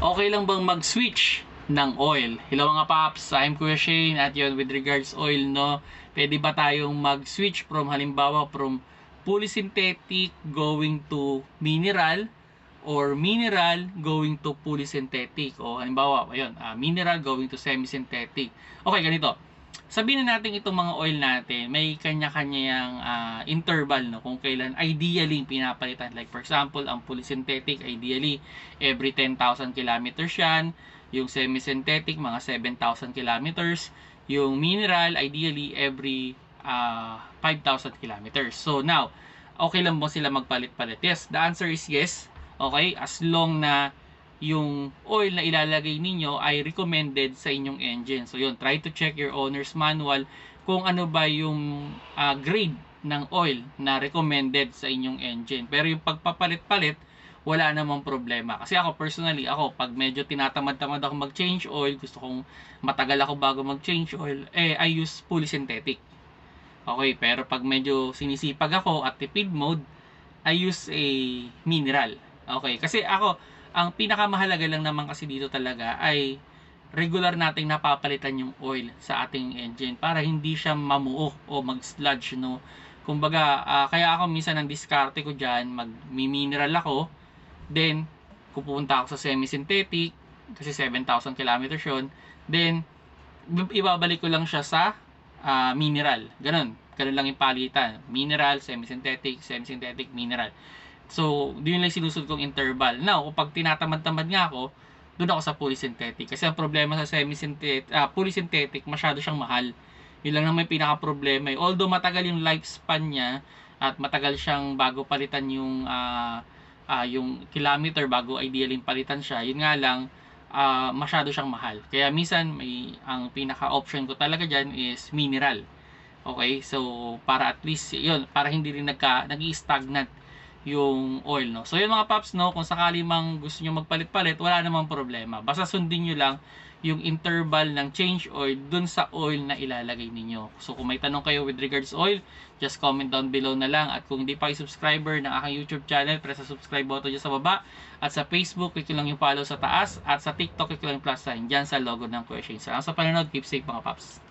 okay lang bang mag-switch ng oil? Hello mga paps, I'm Kuya Shane at yun with regards oil no, pwede ba tayong mag-switch from halimbawa from fully synthetic going to mineral or mineral going to fully synthetic o halimbawa ayun, ah, mineral going to semi-synthetic. Okay, ganito. Sabihin na natin itong mga oil natin, may kanya-kanyang ah, interval no kung kailan ideally pinapalitan. Like for example, ang fully synthetic ideally every 10,000 kilometers yan. Yung semi-synthetic mga 7,000 kilometers. Yung mineral ideally every ah, 5,000 kilometers. So now, okay lang ba sila magpalit-palit? Yes, the answer is yes. Okay, as long na yung oil na ilalagay ninyo ay recommended sa inyong engine. So yun, try to check your owner's manual kung ano ba yung ah, grade ng oil na recommended sa inyong engine. Pero yung pagpapalit-palit, wala namang problema. Kasi ako personally, ako pag medyo tinatamad-tamad ako mag-change oil, gusto kong matagal ako bago mag-change oil, eh I use fully synthetic. Okay, pero pag medyo sinisipag ako at tipid mode, I use a mineral. Okay, kasi ako, ang pinakamahalaga lang naman kasi dito talaga ay regular nating napapalitan yung oil sa ating engine para hindi siya mamuo o mag-sludge, no? Kumbaga, ah, kaya ako minsan ang diskarte ko dyan, mag-mineral ako, then, pupunta ako sa semi-synthetic, kasi 7,000 kilometers yun, then, ibabalik ko lang siya sa ah, mineral. Ganun. Ganun lang yung palitan. Mineral, semi-synthetic, semi-synthetic, mineral. So, yun lang sinusunod kong interval. Now, kapag tinatamad-tamad nga ako, doon ako sa fully synthetic. Kasi ang problema sa semi-synthetic, ah, fully synthetic, masyado siyang mahal. Yun lang naman yung pinaka-problema. eh. Although matagal yung lifespan niya, at matagal siyang bago palitan yung ah, ah, yung kilometer bago ideally palitan siya. Yun nga lang, ah, masyado siyang mahal. Kaya minsan may ang pinaka option ko talaga diyan is mineral. Okay? So para at least 'yun, para hindi rin nagka nag-stagnant yung oil no. So yun mga paps no, kung sakali mang gusto niyo magpalit-palit, wala namang problema. Basta sundin niyo lang yung interval ng change oil dun sa oil na ilalagay ninyo. So kung may tanong kayo with regards oil, just comment down below na lang. At kung hindi pa kayo subscriber ng aking YouTube channel, press sa subscribe button dyan sa baba. At sa Facebook, click lang yung follow sa taas. At sa TikTok, click lang yung plus sign dyan sa logo ng question. Salamat sa panonood. Keep safe mga paps.